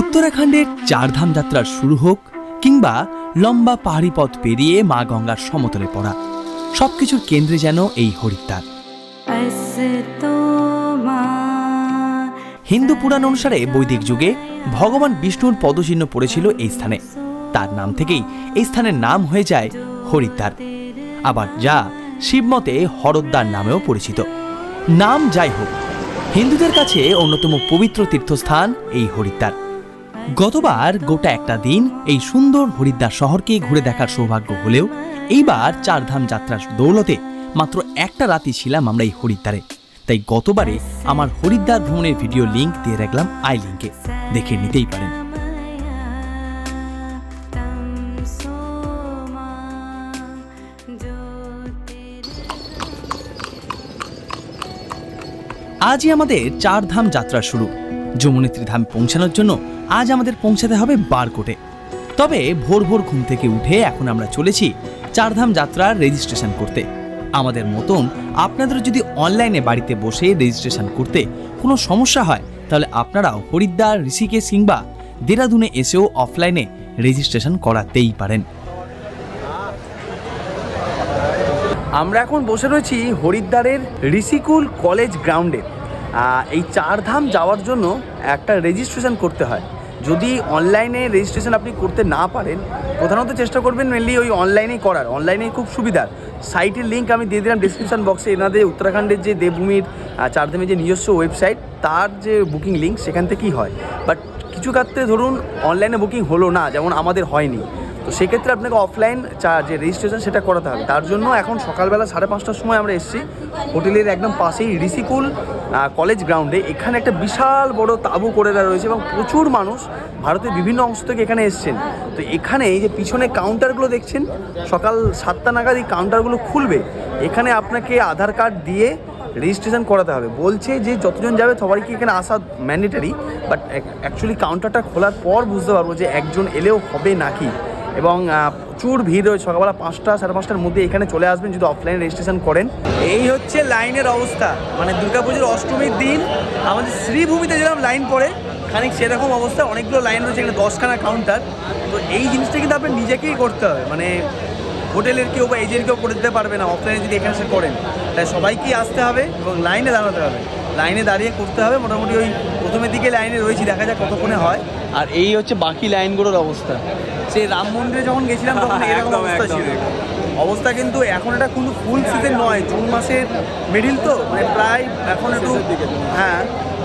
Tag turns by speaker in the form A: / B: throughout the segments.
A: উত্তরাখণ্ডের চারধাম যাত্রা শুরু হোক কিংবা লম্বা পাহাড়ি পথ পেরিয়ে মা গঙ্গার সমতলে পড়া, সবকিছুর কেন্দ্রে যেন এই হরিদ্বার। হিন্দু পুরাণ অনুসারে বৈদিক যুগে ভগবান বিষ্ণুর পদচিহ্ন পড়েছিল এই স্থানে। তার নাম থেকেই এই স্থানের নাম হয়ে যায় হরিদ্বার। আবার যা শিবমতে হরদ্বার নামেও পরিচিত। নাম যাই হোক, হিন্দুদের কাছে অন্যতম পবিত্র তীর্থস্থান এই হরিদ্বার। গতবার গোটা একটা দিন এই সুন্দর হরিদ্বার শহরকে ঘুরে দেখার সৌভাগ্য হলেও এইবার চারধাম যাত্রার দৌলতে মাত্র একটা রাতি ছিলাম আমরা এই হরিদ্বারে। তাই গতবারে আমার হরিদ্বার ভ্রমণের ভিডিও লিঙ্ক দিয়ে রাখলাম আই লিঙ্কে দেখে নিতেই পারেন। আজই আমাদের চারধাম যাত্রা শুরু। যমুনেত্রী ধাম পৌঁছানোর জন্য আজ আমাদের পৌঁছাতে হবে বারকোটে। তবে ভোর ভোর ঘুম থেকে উঠে এখন আমরা চলেছি চারধাম যাত্রার রেজিস্ট্রেশন করতে। আমাদের মতন আপনাদের যদি অনলাইনে বাড়িতে বসে রেজিস্ট্রেশন করতে কোনো সমস্যা হয়, তাহলে আপনারাও হরিদ্বার, ঋষিকেশ কিংবা দেরাদুনে এসেও অফলাইনে রেজিস্ট্রেশন করাতেই পারেন। আমরা এখন বসে রয়েছি হরিদ্বারের ঋষিকুল কলেজ গ্রাউন্ডে। এই চারধাম যাওয়ার জন্য একটা রেজিস্ট্রেশন করতে হয়। যদি অনলাইনে রেজিস্ট্রেশন আপনি করতে না পারেন, প্রধানত চেষ্টা করবেন মেনলি ওই অনলাইনেই করার। অনলাইনেই খুব সুবিধার। সাইটের লিঙ্ক আমি দিয়ে দিলাম ডিসক্রিপশন বক্সে এনাদের উত্তরাখণ্ডের যে দেবভূমির চারধামের যে নিজস্ব ওয়েবসাইট তার যে বুকিং লিঙ্ক সেখান থেকেই হয়। বাট কিছু ক্ষেত্রে ধরুন অনলাইনে বুকিং হলো না, যেমন আমাদের হয়নি। তো সেক্ষেত্রে আপনাকে অফলাইন চা, যে রেজিস্ট্রেশন সেটা করাতে হবে। তার জন্য এখন সকালবেলা সাড়ে পাঁচটার সময় আমরা এসেছি। হোটেলের একদম পাশেই ঋষিকুল কলেজ গ্রাউন্ডে এখানে একটা বিশাল বড় তাঁবু করে রয়েছে এবং প্রচুর মানুষ ভারতের বিভিন্ন অংশ থেকে এখানে এসছেন। তো এখানে এই যে পিছনে কাউন্টারগুলো দেখছেন, সকাল সাতটা নাগাদ এই কাউন্টারগুলো খুলবে। এখানে আপনাকে আধার কার্ড দিয়ে রেজিস্ট্রেশন করাতে হবে। বলছে যে যতজন যাবে সবাইকে এখানে আসা ম্যান্ডেটারি বাট অ্যাকচুয়ালি কাউন্টারটা খোলার পর বুঝতে পারব যে একজন এলেও হবে নাকি। এবং প্রচুর ভিড় রয়েছে। সকালবেলা পাঁচটা, সাড়ে পাঁচটার মধ্যে এখানে চলে আসবেন যদি অফলাইন রেজিস্ট্রেশন করেন। এই হচ্ছে লাইনের অবস্থা। মানে দুর্গাপুজোর অষ্টমীর দিন আমাদের শ্রীভূমিতে যেরকম লাইন পড়ে, খানিক সেরকম অবস্থা। অনেকগুলো লাইন রয়েছে এখানে, দশখানা কাউন্টার তো এই জিনিসটা কিন্তু আপনার নিজেকেই করতে হবে। মানে হোটেলের কেউ বা এজেন্ট কেউ করে দিতে পারবে না অফলাইনে যদি এখানে সে করেন। তাই সবাইকেই আসতে হবে এবং লাইনে দাঁড়াতে হবে। লাইনে দাঁড়িয়ে করতে হবে। মোটামুটি ওই প্রথমের দিকে লাইনে রয়েছি, দেখা যাক কতক্ষণে হয়। আর এই হচ্ছে বাকি লাইনগুলোর অবস্থা। সেই রাম মন্দিরে যখন গেছিলাম তখন এরকম অবস্থা ছিল। অবস্থা কিন্তু এখন এটা কিন্তু ফুল সিজন নয় জুন মাসের মিডিল তো মানে প্রায় এখন একটু হ্যাঁ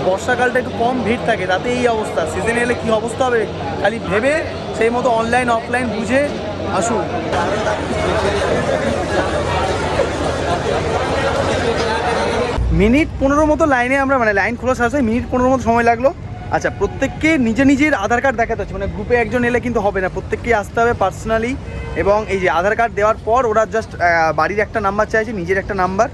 A: বর্ষাকালটা একটু কম ভিড় থাকে তাতে এই অবস্থা। সিজনে এলে কি অবস্থা হবে খালি ভেবে সেই মতো অনলাইন অফলাইন বুঝে আসুন। মিনিট পনেরো মতো লাইনে আমরা মানে লাইন খোলা সাথে মিনিট পনেরো মতো সময় লাগল। আচ্ছা প্রত্যেককে নিজে নিজের আধার কার্ড দেখাতে হচ্ছে মানে গ্রুপে একজন এলে কিন্তু হবে না প্রত্যেককেই আসতে হবে পার্সোনালি এবং এই যে আধার কার্ড দেওয়ার পর ওরা জাস্ট বাড়ির একটা নাম্বার চাইছে, নিজের একটা নাম্বার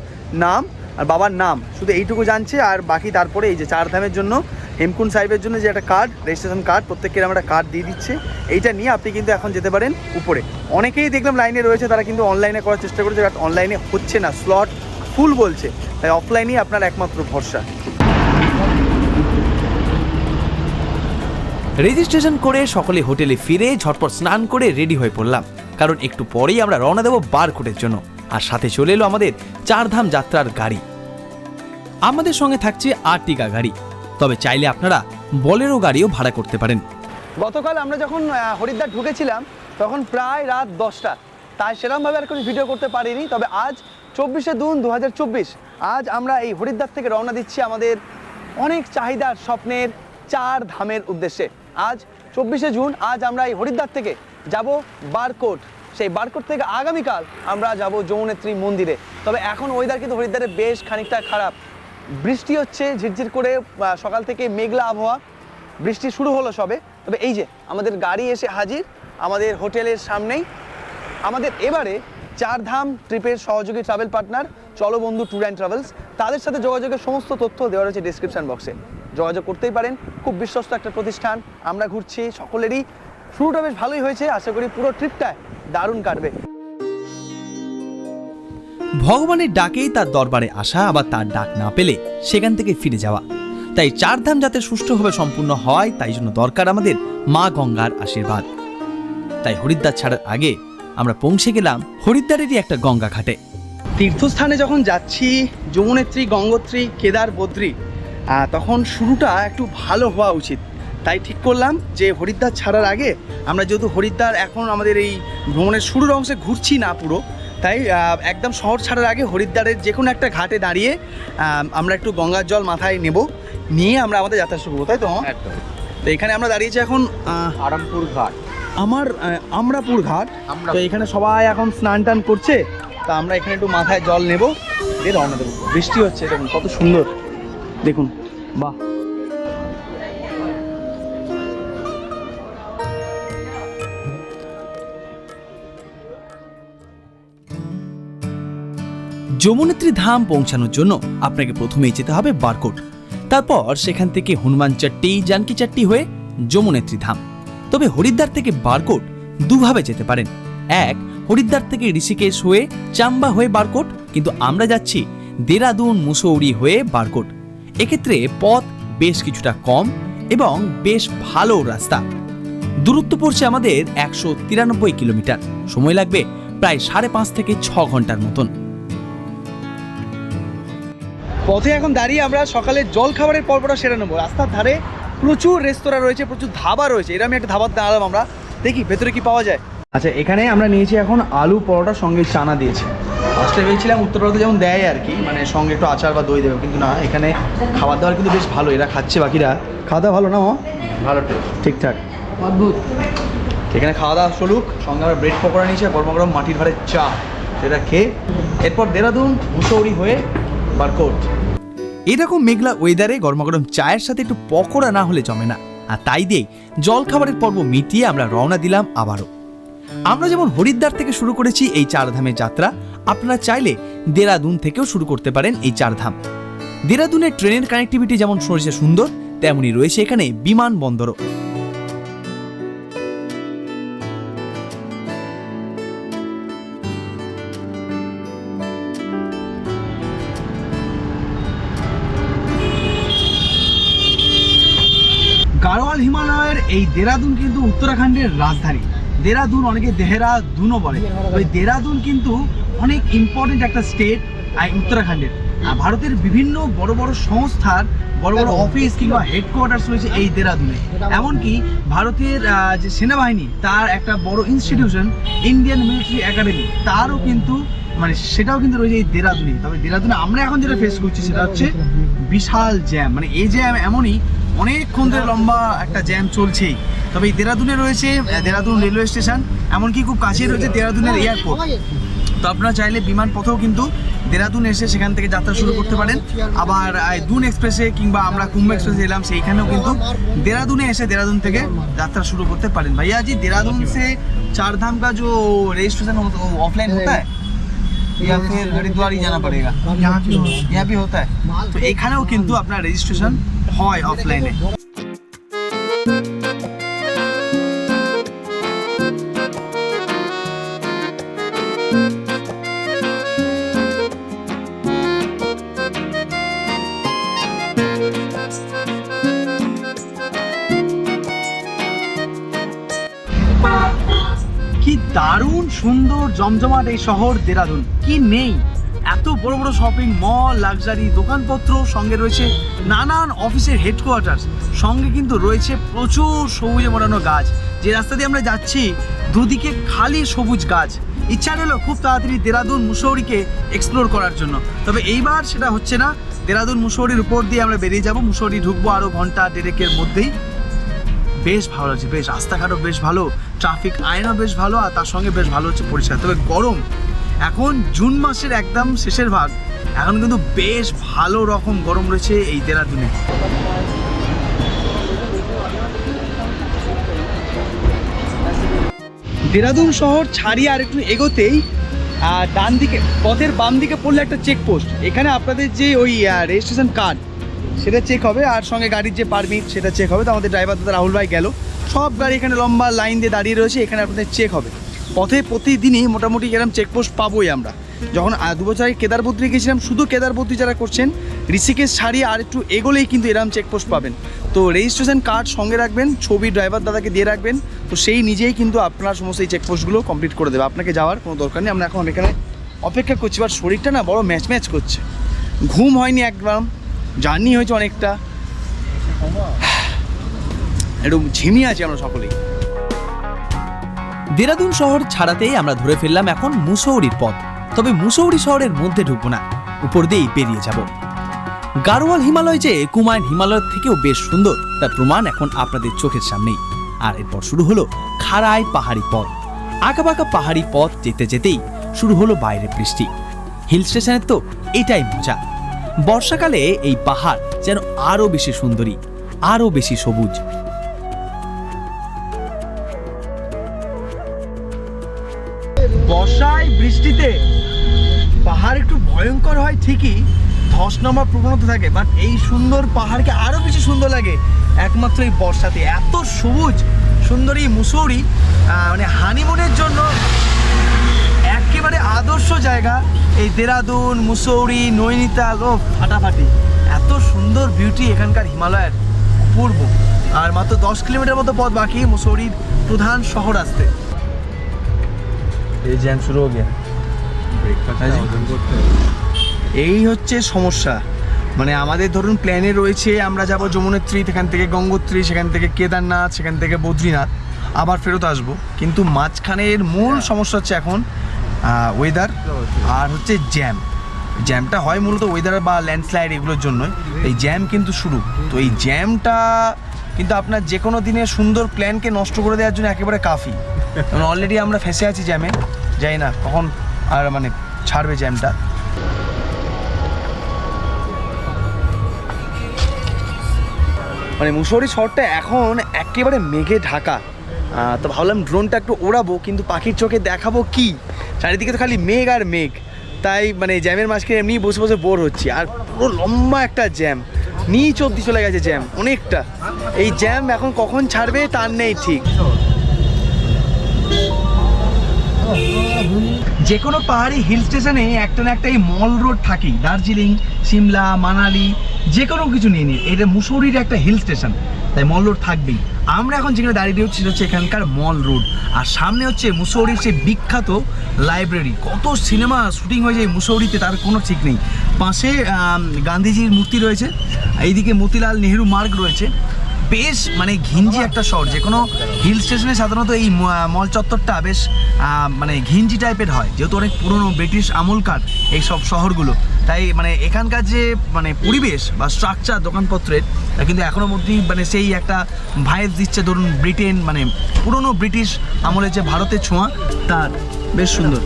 A: নাম আর বাবার নাম, শুধু এইটুকু জানছে আর বাকি তারপরে এই যে চার ধামের জন্য, হেমকুন্ড সাহেবের জন্য যে একটা কার্ড রেজিস্ট্রেশন কার্ড প্রত্যেকের আমরা একটা কার্ড দিয়ে দিচ্ছে, এইটা নিয়ে আপনি কিন্তু এখন যেতে পারেন উপরে। অনেকেই দেখলাম লাইনে রয়েছে, তারা কিন্তু অনলাইনে করার চেষ্টা করেছে বাট অনলাইনে হচ্ছে না স্লট ফুল বলছে, তাই অফলাইনেই আপনার একমাত্র ভরসা। রেজিস্ট্রেশন করে সকলে হোটেলে ফিরে ঝটপট স্নান করে রেডি হয়ে পড়লাম। কারণ একটু পরেই আমরা রওনা দেবো বারকোটের জন্য। আর সাথে চলে এলো আমাদের চারধাম যাত্রার গাড়ি। আমাদের সঙ্গে থাকছে আর্টিকা গাড়ি। তবে চাইলে আপনারা বলেরো গাড়িও ভাড়া করতে পারেন।
B: গতকাল আমরা যখন হরিদ্বার ঢুকেছিলাম, তখন প্রায় রাত দশটা। তাই সেরকমভাবে আর কোনো ভিডিও করতে পারিনি। তবে আজ চব্বিশে জুন দু হাজার চব্বিশ, আজ আমরা এই হরিদ্বার থেকে রওনা দিচ্ছি আমাদের অনেক চাহিদার স্বপ্নের চার ধামের উদ্দেশ্যে। আজ চব্বিশে জুন, আজ আমরা এই হরিদ্বার থেকে যাব বারকোট। সেই বারকোট থেকে আগামীকাল আমরা যাব যমুনেত্রী মন্দিরে। তবে এখন ওয়েদার কিন্তু হরিদ্বারে বেশ খানিকটা খারাপ। বৃষ্টি হচ্ছে, ঝিরঝির করে সকাল থেকে মেঘলা আবহাওয়া। বৃষ্টি শুরু হলো সবে। তবে এই যে, আমাদের গাড়ি এসে হাজির, আমাদের হোটেলের সামনেই। আমাদের এবারে চারধাম ট্রিপের সহযোগী travel partner Cholbondhu tour and travels. তাদের সাথে যোগাযোগের সমস্ত তথ্য দেওয়া রয়েছে ডিসক্রিপশন বক্সে যোগাযোগ করতেই পারেন। খুব বিশ্বস্ত একটা প্রতিষ্ঠান। আমরা ঘুরছি সকলেরই। শুরুটা বেশ ভালোই হয়েছে। আশা করি পুরো ট্রিপটায় দারুণ কাটবে।
A: ভগবানের ডাকেই তার দরবারে আসা আবার তার ডাক না পেলে সেখান থেকে ফিরে যাওয়া।
C: তাই চারধাম যাতে সুষ্ঠুভাবে সম্পূর্ণ হয় তাই জন্য দরকার আমাদের মা গঙ্গার আশীর্বাদ। তাই হরিদ্বার ছাড়ার আগে আমরা পৌঁছে গেলাম হরিদ্বারেরই একটা গঙ্গা ঘাটে।
A: তীর্থস্থানে যখন যাচ্ছি যমুনেত্রী গঙ্গোত্রী কেদার বদ্রী তখন শুরুটা একটু ভালো হওয়া উচিত। তাই ঠিক করলাম যে হরিদ্বার ছাড়ার আগে আমরা যেহেতু হরিদ্বার এখন আমাদের এই ভ্রমণের শুরুর অংশে ঘুরছি না পুরো তাই একদম শহর ছাড়ার আগে হরিদ্বারের যে কোনো একটা ঘাটে দাঁড়িয়ে আমরা একটু গঙ্গার জল মাথায় নেব নিয়ে আমরা আমাদের যাত্রা শুরু করব তাই তো?
D: একদম।
A: তো এখানে আমরা দাঁড়িয়েছি এখন
D: আরামপুর ঘাট।
A: আমার আমরাপুর ঘাট। তো এখানে সবাই এখন স্নান টান করছে তা আমরা এখানে একটু মাথায় জল নেব দিয়ে রওনা দেবো। বৃষ্টি হচ্ছে দেখুন কত সুন্দর। দেখুন বাহ।
C: যমুনেত্রী ধাম পৌঁছানোর জন্য আপনাকে প্রথমেই যেতে হবে বারকোট তারপর সেখান থেকে হনুমান চাট্টি জানকি চাট্টি হয়ে যমুনেত্রী ধাম। তবে হরিদ্বার থেকে বারকোট দুভাবে যেতে পারেন। এক, হরিদ্বার থেকে ঋষিকেশ হয়ে চাম্বা হয়ে বারকোট কিন্তু আমরা যাচ্ছি দেরাদুন, মুসৌরি হয়ে বারকোট এক্ষেত্রে পথ বেশ কিছুটা কম এবং বেশ ভালো রাস্তা। দূরত্ব পড়ছে আমাদের একশো তিরানব্বই কিলোমিটার। সময় লাগবে প্রায় সাড়ে পাঁচ থেকে ছ ঘণ্টার মতন।
A: পথে এখন দাঁড়িয়ে আমরা সকালে জল খাবারের পর্বটা সেরে নেব। রাস্তার ধারে প্রচুর রেস্তোরাঁ রয়েছে প্রচুর ধাবা রয়েছে। এরকম একটা ধাবার দাঁড়ালাম আমরা। দেখি ভেতরে কি পাওয়া যায়? আচ্ছা এখানে আমরা নিয়েছি এখন আলু পরোটার সঙ্গে চানা দিয়েছে। ফার্স্টে ভেবেছিলাম উত্তরভারতে যেমন দেয় আর কি মানে সঙ্গে একটু আচার বা দই দেবে কিন্তু না এখানে খাবার দাবার কিন্তু বেশ ভালো এরা খাচ্ছে বাকিরা। খাওয়া দাওয়া ভালো না মামা?
D: ভালো
A: ঠিকঠাক। অদ্ভুত। এখানে খাওয়া দাওয়া চলুক সঙ্গে আমরা ব্রেড পকোড়া নিয়েছি আর গরম গরম মাটির ঘরের চা সেটা খেয়ে এরপর দেরাদুন মুসৌরি হয়ে বারকোট
C: এরকম মেঘলা ওয়েদারে গরম গরমাগরম চায়ের সাথে একটু পকোড়া না হলে জমে না আর তাই দিয়েই জল খাবারের পর্ব মিটিয়ে আমরা রওনা দিলাম আবারও। আমরা যেমন হরিদ্বার থেকে শুরু করেছি এই চারধামের যাত্রা আপনারা চাইলে দেরাদুন থেকেও শুরু করতে পারেন এই চারধাম দেরাদুনের ট্রেনের কানেক্টিভিটি যেমন রয়েছে সুন্দর, তেমনই রয়েছে এখানে বিমানবন্দরও
A: গাড়োয়াল হিমালয়ের এই দেরাদুন কিন্তু উত্তরাখণ্ডের রাজধানী। দেরাদুন অনেকে দেহরাদুনও বলে। ওই দেরাদুন কিন্তু অনেক ইম্পর্টেন্ট একটা স্টেট উত্তরাখণ্ডের। আর ভারতের বিভিন্ন বড় বড় সংস্থার বড় বড় অফিস কিংবা হেডকোয়ার্টার্স রয়েছে এই দেরাদুনে। এমনকি ভারতের যে সেনাবাহিনী তার একটা বড় ইনস্টিটিউশন ইন্ডিয়ান মিলিটারি একাডেমি তারও কিন্তু মানে সেটাও কিন্তু রয়েছে এই দেরাদুনে। তবে দেরাদুনে আমরা এখন যেটা ফেস করছি সেটা হচ্ছে বিশাল জ্যাম মানে এই জ্যাম এমনই অনেকক্ষণ ধরে লম্বা একটা জ্যাম চলছেই। তবে এই দেরাদুনে রয়েছে দেরাদুন রেলওয়ে স্টেশন এমনকি খুব কাছেই রয়েছে দেরাদুনের এয়ারপোর্ট তো আপনারা চাইলে বিমান পথেও কিন্তু দেরাদুন এসে সেখান থেকে যাত্রা শুরু করতে পারেন আবার আহ, দুন এক্সপ্রেসে কিংবা আমরা কুম্ভ এক্সপ্রেসে এলাম সেইখানেও কিন্তু দেরাদুনে এসে দেরাদুন থেকে যাত্রা শুরু করতে পারেন भैया जी देहरादून से चार धाम का जो रजिस्ट्रेशन ऑफलाइन होता है या फिर हरिद्वार ही जाना पड़ेगा यहाँ भी होता है তো এখানেও কিন্তু আপনার রেজিস্ট্রেশন হয় অফলাইনে কি জমজমাট এই শহর দেরাদুন। কি নেই? এত বড় বড় শপিং মল লাক্সারি দোকানপত্র, সঙ্গে রয়েছে নানান অফিসের হেডকোয়ার্টার সঙ্গে কিন্তু রয়েছে প্রচুর সবুজে মোড়ানো গাছ। যে রাস্তা দিয়ে আমরা যাচ্ছি, দুদিকে খালি সবুজ গাছ। ইচ্ছা হলো খুব তাড়াতাড়ি দেরাদুন মুসৌরিকে এক্সপ্লোর করার জন্য। তবে এইবার সেটা হচ্ছে না। দেরাদুন মুসৌরির উপর দিয়ে আমরা বেরিয়ে যাব। মুসৌরি ঢুকবো আরও ঘণ্টা দেড়েকের মধ্যেই। বেশ ভালো লাগছে, বেশ রাস্তাঘাটও বেশ ভালো ট্রাফিক আইনও বেশ ভালো আর তার সঙ্গে বেশ ভালো হচ্ছে পরিষ্কার। তবে গরম, এখন জুন মাসের একদম শেষের ভাগ, এখন কিন্তু বেশ ভালো রকম গরম রয়েছে এই দেরাদুনে। দেরাদুন শহর ছাড়িয়ে আর একটু এগোতেই ডান দিকে পথের বাম দিকে পড়লে একটা চেকপোস্ট এখানে আপনাদের যে ওই রেজিস্ট্রেশন কার্ড সেটা চেক হবে। আর সঙ্গে গাড়ির যে পারমিট সেটা চেক হবে। তো আমাদের ড্রাইভার দাদা রাহুল ভাই গেল। সব গাড়ি এখানে লম্বা লাইন দিয়ে দাঁড়িয়ে রয়েছে। এখানে আপনাদের চেক হবে। পথে প্রতিদিনই মোটামুটি এরকম চেকপোস্ট পাবোই আমরা। যখন দু বছর আগে কেদারবদ্রী গেছিলাম শুধু কেদারবদ্রী যারা করছেন, ঋষিকেশ ছাড়িয়ে আর একটু এগোলেই কিন্তু এরম চেকপোস্ট পাবেন। তো রেজিস্ট্রেশন কার্ড সঙ্গে রাখবেন, ছবি ড্রাইভার দাদাকে দিয়ে রাখবেন। তো সেই নিজেই কিন্তু আপনার সমস্ত এই চেকপোস্টগুলো কমপ্লিট করে দেবে। আপনাকে যাওয়ার কোনো দরকার নেই। আমরা এখন এখানে অপেক্ষা করছি। বাট শরীরটা না বড় ম্যাচ ম্যাচ করছে। ঘুম হয়নি একদম। জার্নি হয়েছে অনেকটা। একটু ঝিমিয়ে আছি আমরা সকলেই।
C: দেরাদুন শহর ছাড়াতেই আমরা ধরে ফেললাম এখন মুসৌরির পথ। তবে মুসৌরি শহরের মধ্যে ঢুকবো না, উপর দিয়েই পেরিয়ে যাব। গারোয়াল হিমালয় যে কুমায়ুন হিমালয়ের থেকেও বেশ সুন্দর, তার প্রমাণ এখন আপনাদের চোখের সামনেই। আর এরপর শুরু হলো খাড়াই পাহাড়ি পথ। আঁকাবাঁকা পাহাড়ি পথ যেতে যেতেই শুরু হলো বাইরে বৃষ্টি। হিল স্টেশনের তো এটাই মজা। বর্ষাকালে এই পাহাড় যেন আরও বেশি সুন্দরী আরও বেশি সবুজ।
A: বর্ষায় বৃষ্টিতে পাহাড় একটু ভয়ঙ্কর হয় ঠিকই, ধস নামার প্রবণতা থাকে বাট এই সুন্দর পাহাড়কে আরও বেশি সুন্দর লাগে একমাত্র এই বর্ষাতে। এত সবুজ, সুন্দরী, মুসৌরি মানে হানিমুনের জন্য একেবারে আদর্শ জায়গা এই দেরাদুন মুসৌরি নৈনিতাল ও ফাটাফাটি। এত সুন্দর বিউটি এখানকার হিমালয়ের অপূর্ব আর মাত্র দশ কিলোমিটার মতো পথ বাকি মুসৌরির প্রধান শহর আসতে। এই জ্যাম শুরু হয়ে গিয়া এই হচ্ছে সমস্যা। মানে আমাদের ধরুন প্ল্যানে রয়েছে আমরা যাব যমুনেত্রী সেখান থেকে গঙ্গোত্রী সেখান থেকে কেদারনাথ সেখান থেকে বদ্রীনাথ। আবার ফেরত আসব। কিন্তু মাঝখানের মূল সমস্যা হচ্ছে এখন ওয়েদার আর হচ্ছে জ্যাম জ্যামটা হয় মূলত ওয়েদার বা ল্যান্ডস্লাইড এগুলোর জন্যই। এই জ্যাম কিন্তু শুরু। তো এই জ্যামটা কিন্তু আপনার যে কোনো দিনের সুন্দর প্ল্যানকে নষ্ট করে দেওয়ার জন্য একেবারে কাফি। কারণ অলরেডি আমরা ফেসে আছি জ্যামে যাই না, কখন আর মানে ছাড়বে জ্যামটা মানে মুসৌরি শহরটা এখন একেবারে মেঘে ঢাকা। তো ভাবলাম ড্রোনটা একটু ওড়াবো, কিন্তু পাখির চোখে দেখাবো কি? চারিদিকে তো খালি মেঘ আর মেঘ। তাই মানে জ্যামের মাঝখানে এমনি বসে বসে বোর হচ্ছি। আর পুরো লম্বা একটা জ্যাম নিচ অব্দি চলে গেছে জ্যাম অনেকটা। এই জ্যাম এখন কখন ছাড়বে তার নেই ঠিক। যে কোনো পাহাড়ি হিল স্টেশনে একটা না একটা এই মল রোড থাকেই। দার্জিলিং, সিমলা, মানালি যে কোনো কিছু নিয়ে নিন। এটা মুসৌরির একটা হিল স্টেশন তাই মল রোড থাকবেই। আমরা এখন যেখানে দাঁড়িয়ে রয়েছি হচ্ছে এখানকার মল রোড আর সামনে হচ্ছে মুসৌরির সেই বিখ্যাত লাইব্রেরি কত সিনেমা শুটিং হয়ে যায় মুসৌরিতে, তার কোনো ঠিক নেই। পাশে গান্ধীজির মূর্তি রয়েছে। এইদিকে মতিলাল নেহেরু মার্গ রয়েছে। বেশ মানে ঘিঞ্জি একটা শহর যে কোনো হিল স্টেশনে সাধারণত এই মল চত্বরটা বেশ মানে ঘিঞ্জি টাইপের হয়, যেহেতু অনেক পুরনো ব্রিটিশ আমলকার এই সব শহরগুলো। তাই মানে এখানকার যে মানে পরিবেশ বা স্ট্রাকচার দোকানপত্রের, তা কিন্তু এখনও মধ্যেই মানে সেই একটা ভাইব দিচ্ছে। ধরুন ব্রিটেন মানে পুরনো ব্রিটিশ আমলের যে ভারতের ছোঁয়া, তার বেশ সুন্দর।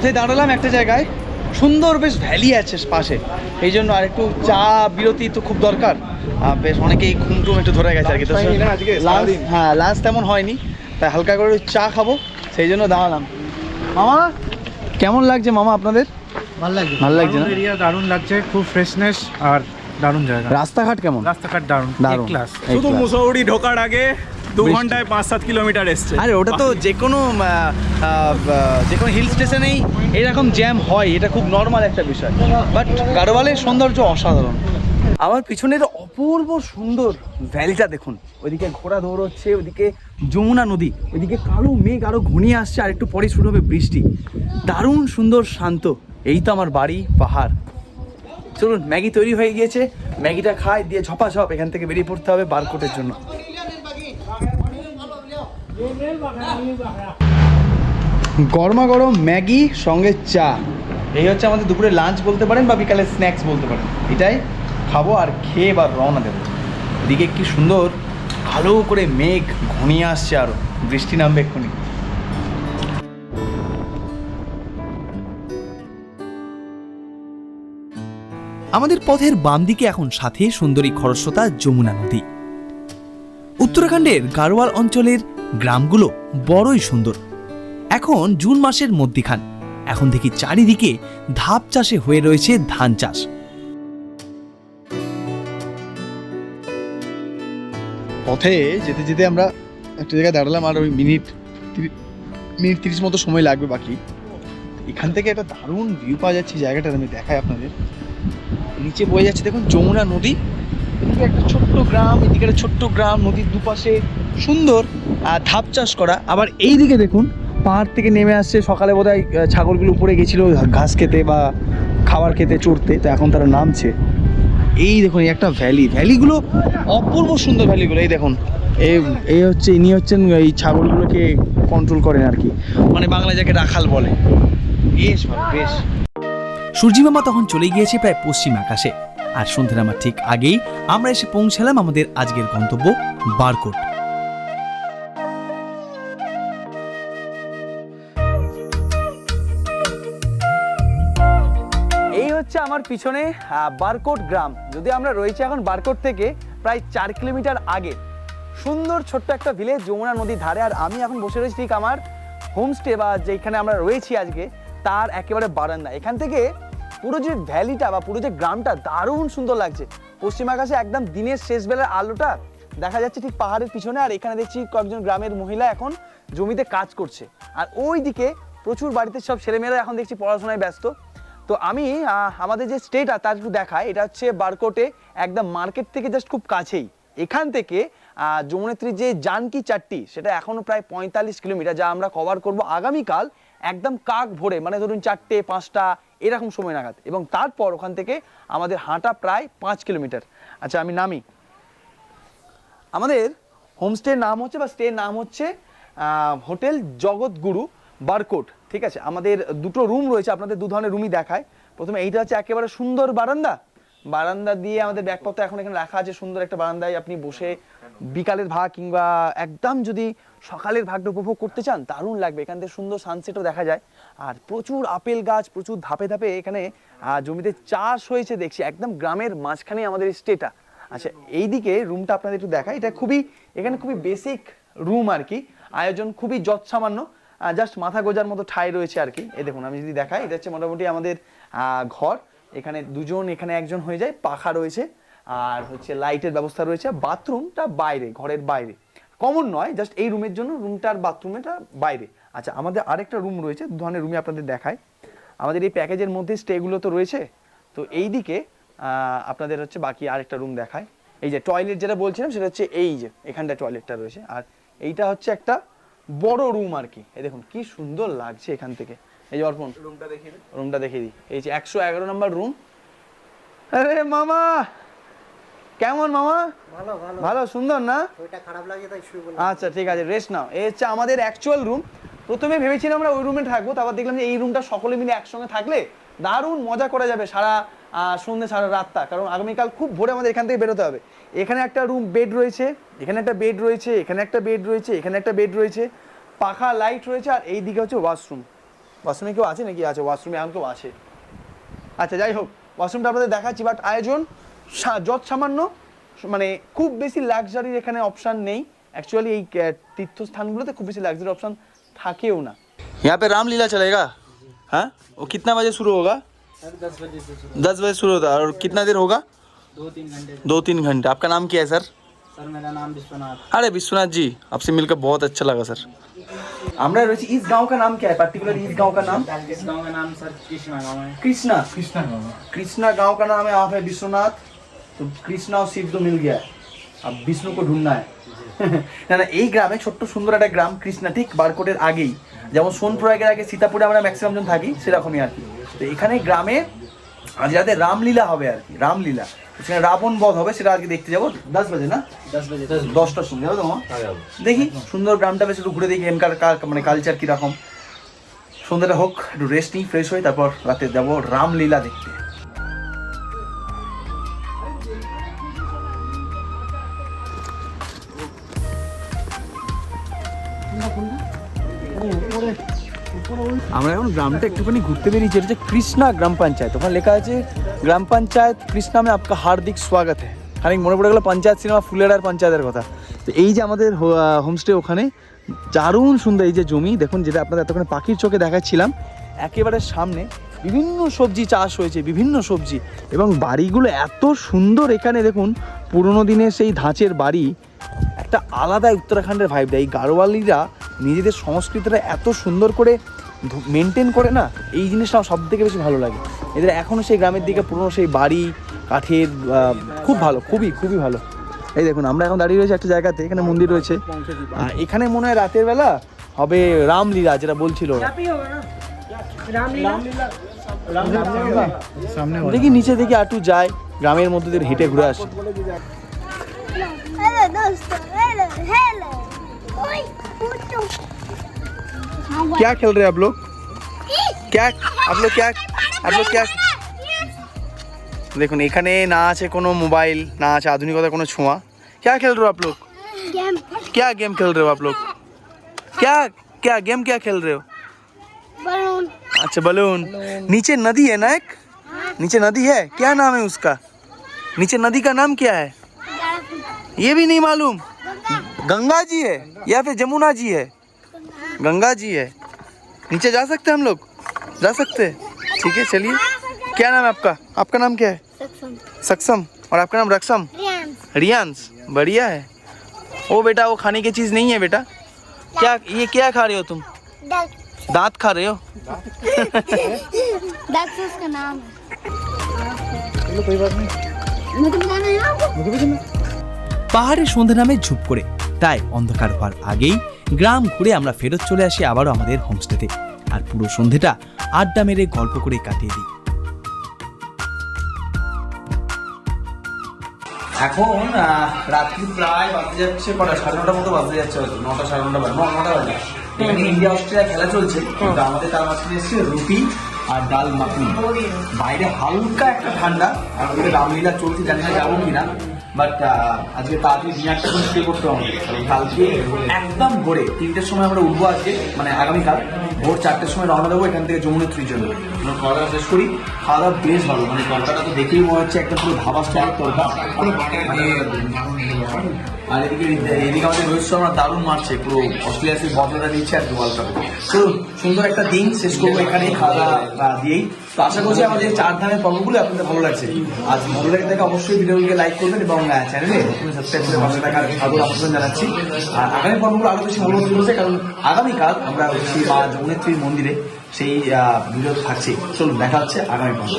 A: পথে দাঁড়ালাম একটা জায়গায়। সুন্দর বেশ ভ্যালি আছে পাশে। এই জন্য আর একটু চা বিরতি তো খুব দরকার। বেশ অনেকেই ঘুম টুম একটু ধরে গেছে আর কি। তো হ্যাঁ লাঞ্চ তেমন হয়নি। তাই হালকা করে চা খাব। সেই জন্য দাঁড়ালাম। মামা কেমন লাগছে মামা আপনাদের?
D: ভালো লাগছে।
A: ভালো লাগছে না?
D: এরিয়া দারুণ লাগছে খুব ফ্রেশনেস আর দারুণ জায়গা।
A: রাস্তাঘাট কেমন?
D: রাস্তাঘাট দারুণ।
A: দারুণ।
D: ক্লাস
E: শুধু। মুসৌরি ঢোকার আগে দু ঘন্টায় পাঁচ সাত কিলোমিটার এসছে।
A: আরে ওটা তো যে কোনো যে কোনো হিল স্টেশনেই এরকম জ্যাম হয় এটা খুব নর্মাল একটা বিষয়। বাট গাড়োয়ালের সৌন্দর্য অসাধারণ। আমার পিছনের অপূর্ব সুন্দর ভ্যালিটা দেখুন। ওইদিকে ঘোড়া দৌড়চ্ছে ওইদিকে যমুনা নদী ওইদিকে কালো মেঘ আরও ঘনিয়ে আসছে আর একটু পরে শুরু হবে বৃষ্টি। দারুণ সুন্দর শান্ত। এই তো আমার বাড়ি পাহাড়। চলুন ম্যাগি তৈরি হয়ে গিয়েছে। ম্যাগিটা খাই দিয়ে ঝপাঝপ এখান থেকে বেরিয়ে পড়তে হবে বারকোটের জন্য। গরমা গরম ম্যাগি সঙ্গে চা। এই হচ্ছে আমাদের দুপুরে লাঞ্চ বলতে পারেন বা বিকালে স্ন্যাক্স বলতে পারেন। এটাই খাব আর খেয়ে বা রওনা দেবো। এদিকে কি সুন্দর ভালো করে মেঘ ঘনিয়ে আসছে আরও বৃষ্টি নামবে এক্ষুনি।
C: আমাদের পথের বাম দিকে এখন সাথে সুন্দরী খরস্রোতা যমুনা নদী। উত্তরাখণ্ডের গাড়োয়াল অঞ্চলের গ্রামগুলো বড়ই সুন্দর। এখন জুন মাসের মধ্যিখান। এখন থেকে চারিদিকে ধাপ চাষে হয়ে রয়েছে ধান চাষ।
A: পথে যেতে যেতে আমরা একটা জায়গায় দাঁড়ালাম আর ওই মিনিট মিনিট তিরিশ মতো সময় লাগবে বাকি। এখান থেকে একটা দারুণ ভিউ পাওয়া যাচ্ছে জায়গাটা আমি দেখাই আপনাদের। নিচে বয়ে যাচ্ছে দেখুন যমুনা নদী। এদিকে একটা ছোট্ট গ্রাম, এদিকে একটা ছোট্ট গ্রাম, নদীর দুপাশে সুন্দর ধাপ চাষ করা। আবার এই দিকে দেখুন পাহাড় থেকে নেমে আসছে সকালে বোধহয় আহ, ছাগলগুলো উপরে গেছিল ঘাস খেতে বা খাবার খেতে চড়তে তো এখন তারা নামছে। এই দেখুন একটা ভ্যালি। ভ্যালিগুলো অপূর্ব সুন্দর ভ্যালিগুলো এই দেখুন। এই হচ্ছে ইনি হচ্ছেন এই ছাগলগুলোকে কন্ট্রোল করেন আর কি। মানে বাংলা যাকে রাখাল বলে। বেশ ভালো বেশ।
C: সূর্যিমামা তখন চলে গিয়েছে প্রায় পশ্চিম আকাশে। আর সন্ধ্যে ঠিক আগেই আমরা এসে পৌঁছালাম আমাদের আজকের গন্তব্য বারকোট
A: আমার পিছনে বারকোট গ্রাম। যদি আমরা রয়েছি এখন বারকোট থেকে প্রায় চার কিলোমিটার আগে। সুন্দর ছোট্ট একটা ভিলেজ যমুনা নদীর ধারে। আর আমি এখন বসে রয়েছি ঠিক আমার হোমস্টে বা যেখানে আমরা রয়েছি আজকে, তার একেবারে বারান্দা এখান থেকে পুরো যে ভ্যালিটা বা পুরো যে গ্রামটা, দারুণ সুন্দর লাগছে। পশ্চিম আকাশে একদম দিনের শেষ বেলার আলোটা দেখা যাচ্ছে ঠিক পাহাড়ের পিছনে। আর এখানে দেখছি কয়েকজন গ্রামের মহিলা এখন জমিতে কাজ করছে। আর ওই দিকে প্রচুর বাড়িতে সব ছেলেমেয়েরা এখন দেখছি পড়াশোনায় ব্যস্ত। তো আমি আমাদের যে স্টেটা তার একটু দেখাই, এটা হচ্ছে বারকোটে, একদম মার্কেট থেকে জাস্ট খুব কাছেই। এখান থেকে যমুনেত্রীর যে জানকি চারটি, সেটা এখনও প্রায় পঁয়তাল্লিশ কিলোমিটার, যা আমরা কভার করব আগামীকাল একদম কাক ভোরে মানে ধরুন চারটে, পাঁচটা, এরকম সময় নাগাদ। এবং তারপর ওখান থেকে আমাদের হাঁটা প্রায় পাঁচ কিলোমিটার। আচ্ছা আমি নামি। আমাদের হোমস্টের নাম হচ্ছে বা স্টের নাম হচ্ছে হোটেল জগৎগুরু বারকোট। ঠিক আছে? আমাদের দুটো রুম রয়েছে, আপনাদের দু ধরনের রুমই দেখায়। প্রথমে এইটা হচ্ছে একেবারে সুন্দর বারান্দা। বারান্দা দিয়ে আমাদের ব্যাগপত্র এখন এখানে রাখা আছে, সুন্দর একটা বারান্দায় আপনি বসে বিকালের ভাগ কিংবা একদম যদি সকালের ভাগটা উপভোগ করতে চান, দারুণ লাগবে। এখান থেকে সুন্দর সানসেটও দেখা যায়। আর প্রচুর আপেল গাছ, প্রচুর ধাপে ধাপে এখানে জমিতে চাষ হয়েছে দেখছি। একদম গ্রামের মাঝখানে আমাদের স্টেটা আচ্ছা এইদিকে রুমটা আপনাদের একটু দেখাই। এটা খুবই, এখানে খুবই বেসিক রুম আর কি। আয়োজন খুবই যৎসামান্য। জাস্ট মাথা গোজার মতো ঠাই রয়েছে আর কি। এ দেখুন, আমি যদি দেখাই, এটা হচ্ছে মোটামুটি আমাদের ঘর। এখানে দুজন, এখানে একজন হয়ে যায়, পাখা রয়েছে, আর হচ্ছে লাইটের ব্যবস্থা রয়েছে। বাথরুমটা বাইরে, ঘরের বাইরে। কমন নয় জাস্ট এই রুমের জন্য রুমটার বাথরুমটা বাইরে। আচ্ছা আমাদের আরেকটা রুম রয়েছে, দু ধরনের রুমে আপনাদের দেখায় আমাদের এই প্যাকেজের মধ্যে স্টেগুলো তো রয়েছে। তো এই দিকে আপনাদের হচ্ছে বাকি আরেকটা রুম দেখায় এই যে টয়লেট যেটা বলছিলাম, সেটা হচ্ছে এই যে, এখানটা টয়লেটটা রয়েছে। আর এইটা হচ্ছে একটা বড় রুম আর কি। এই দেখুন কি সুন্দর লাগছে এখান থেকে। এই যে অর্পণ রুমটা দেখিয়ে রুমটা দেখিয়ে দিই। এই যে একশো এগারো নম্বর রুম আরে মামা কেমন মামা?
D: ভালো ভালো।
A: ভালো সুন্দর না?
D: ওইটা খারাপ লাগে তাই শুয়ে বললাম
A: আচ্ছা ঠিক আছে রেস্ট নাও। এই হচ্ছে আমাদের অ্যাকচুয়াল রুম প্রথমে ভেবেছিলাম আমরা ওই রুমে থাকব তারপর দেখলাম যে এই রুমটা সকলে মিলে একসঙ্গে থাকলে দারুণ মজা করা যাবে সারা সন্ধ্যে সারা রাতটা কারণ আগামীকাল খুব ভোরে আমাদের এখান থেকে বেরোতে হবে এখানে একটা রুম বেড রয়েছে এখানে একটা বেড রয়েছে এখানে একটা বেড রয়েছে এখানে একটা বেড রয়েছে পাখা লাইট রয়েছে আর এই দিকে হচ্ছে ওয়াশরুম ওয়াশরুমে কেউ আছে নাকি আছে ওয়াশরুমে এখন কেউ আছে আচ্ছা যাই হোক ওয়াশরুমটা আপনাদের দেখাচ্ছি বাট আয়োজন সা- যৎ সামান্য মানে খুব বেশি লাক্সারির এখানে অপশান নেই অ্যাকচুয়ালি এই আহ, তীর্থস্থানগুলোতে খুব বেশি লাক্সারি অপশান থাকেও না यहाँ पे रामलीला चलेगा हाँ वो कितना बजे शुरू होगा
D: दस बजे से
A: दस बजे शुरू होता है और कितना देर होगा
D: दो तीन घंटे
A: दो तीन घंटे आपका नाम क्या है सर
D: सर मेरा नाम विश्वनाथ
A: अरे विश्वनाथ जी आपसे मिलकर बहुत अच्छा लगा सर আমরা রয়েছি ইস গাঁও का नाम क्या है पर्टिकुलर इस गांव का नाम
D: इस गांव का नाम सर कृष्णा गाँव है
A: कृष्णा
D: कृष्णा गाँव
A: कृष्णा गांव का नाम है आप है विश्वनाथ तो कृष्णा और शिव तो मिल गया है अब विष्णु को ढूंढना है না না এই গ্রামে ছোট্ট সুন্দর একটা গ্রাম কৃষ্ণা ঠিক বারকোটের আগেই যেমন সোনপুরাগের আগে সীতাপুরে আমরা ম্যাক্সিমাম জন থাকি সেরকমই আর কি। তো এখানে গ্রামে আজ রাতে রামলীলা হবে আর কি রামলীলা। সেখানে রাবণ বধ হবে সেটা আজকে দেখতে যাব। দশ বাজে না? দশটার সময় যাব তোমার দেখি সুন্দর গ্রামটা বেশ একটু ঘুরে দেখি এমকার মানে কালচার কীরকম। সন্ধ্যাটা হোক একটু রেস্ট নিই ফ্রেশ হই তারপর রাতে যাব রামলীলা দেখতে। গ্রামটা একটুখানি ঘুরতে বেরিয়েছি, এটা হচ্ছে কৃষ্ণা গ্রাম পঞ্চায়েত। ওখানে লেখা আছে, গ্রাম পঞ্চায়েত কৃষ্ণা মে আপকা হার্দিক স্বাগত। है খানিক মনে পড়ে গেলো পঞ্চায়েত সিনেমা ফুলেরার পঞ্চায়েতের কথা। তো এই যে আমাদের হোমস্টে ওখানে, দারুণ সুন্দর এই যে জমি, দেখুন যেটা আপনাদের এতক্ষণ পাখির চোখে দেখাচ্ছিলাম, একেবারে সামনে বিভিন্ন সবজি চাষ হয়েছে, বিভিন্ন সবজি। এবং বাড়িগুলো এত সুন্দর এখানে, দেখুন, পুরোনো দিনের সেই ধাঁচের বাড়ি, একটা আলাদা উত্তরাখণ্ডের ভাইব দেয় এই গাড়োয়ালিরা নিজেদের সংস্কৃতিটা এত সুন্দর করে মেনটেন করে না এই জিনিসটা আমার সব থেকে বেশি ভালো লাগে এদের এখনও সেই গ্রামের দিকে পুরনো সেই বাড়ি কাঠের খুব ভালো খুবই খুবই ভালো এই দেখুন আমরা এখন দাঁড়িয়ে রয়েছি একটা জায়গাতে এখানে মন্দির রয়েছে আর এখানে মনে হয় রাতের বেলা হবে রামলীলা যেটা বলছিল ওরা। দেখি নিচে দেখি আটু যায় গ্রামের মধ্যে দিয়ে হেঁটে ঘুরে আসে
F: हेलो
A: क्या खेल रहे हैं आप लोग क्या आप लोग क्या आप लोग क्या দেখুন এখানে না আছে কোনো মোবাইল না আছে আধুনিকতার কোনো ছোঁয়া क्या खेल रहे हो आप लोग
F: गेम
A: क्या गेम खेल रहे हो आप लोग क्या क्या गेम क्या खेल रहे हो
F: बलून
A: अच्छा बलून नीचे नदी है ना एक नीचे नदी है क्या नाम है उसका नीचे नदी का नाम क्या है ये भी नहीं मालूम गंगा जी है या फिर जमुना जी है गंगा जी है नीचे जा सकते हैं हम लोग जा सकते हैं ठीक है चलिए क्या नाम है आपका आपका नाम क्या है
F: सक्षम
A: सक्षम और आपका नाम रक्षम
F: रियांस
A: रियांस बढ़िया है ओ बेटा वो खाने की चीज़ नहीं है बेटा क्या ये क्या खा रहे हो तुम
F: डक
A: दांत खा रहे हो
F: डक से उसका नाम है चलो कोई बात नहीं मुझे बताना है आपको
A: পাহাড়ের সন্ধে নামে ঝুপ করে তাই অন্ধকার হওয়ার আগেই গ্রাম ঘুরে আমরা ফেরত চলে আসি আবারও আমাদের হোমস্টেতে। আর পুরো সন্ধেটা আড্ডা মেরে গল্প করে কাটিয়ে দিই। এখন রাত্রি প্রায় বাজতে যাচ্ছে কটা সাড়ে নটার মতো বাজতে যাচ্ছে হয়তো নটা সাড়ে নটা বাজে নটা বাজে। এখানে ইন্ডিয়া অস্ট্রেলিয়া খেলা চলছে কিন্তু আমাদের তার মাঝখানে এসছে রুটি আর ডাল মাখনি বাইরে হালকা একটা ঠান্ডা আর ওদিকে রামলীলা চলছে জানি না যাব কিনা। বাট আজকে তাড়াতাড়ি ডিনারটা করে স্টে করতে হবে কালকে একদম ভোরে, তিনটের সময় আমরা উঠবো আজকে মানে আগামীকাল। ভোর চারটের সময় রওনা দেবো, এখান থেকে যমুনেত্রীর জন্য খাওয়া শেষ করি। খাওয়া দাওয়া বেশ ভালো মানে তরকাটা তো দেখেই মনে হচ্ছে একটা পুরো ভাবা স্টাইল তরকা মানে আর এদিকে এদিকে আমাদের রোহিত শর্মা দারুণ মারছে, পুরো অস্ট্রেলিয়া সেই বদলাটা দিচ্ছে আর চলুন, সুন্দর একটা দিন শেষ করব এখানে, খাওয়া দাওয়া দিয়েই। তো আশা করছি আমাদের চার ধামের পর্বগুলো আপনাদের ভালো লাগছে। আজ ভালো লাগে থাকে অবশ্যই ভিডিওগুলোকে লাইক করবেন এবং চ্যানেলে সাবস্ক্রাইব করে জানাচ্ছি। আর আগামী পর্বগুলো আরও বেশি ভালো কারণ আগামীকাল আমরা যমুনেত্রীর মন্দিরে সেই আহ, ভিডিও থাকছে চলুন দেখা হচ্ছে আগামী মাসে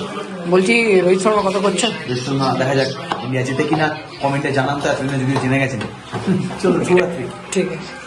G: বলছি রোহিত শর্মা কত
A: করছে রোহিত শর্মা দেখা যাক ইন্ডিয়া জিতে কিনা। কমেন্টে জানান তো এতদিনে যদি জেনে গেছেন। চলুন শুভরাত্রি।
G: ঠিক আছে।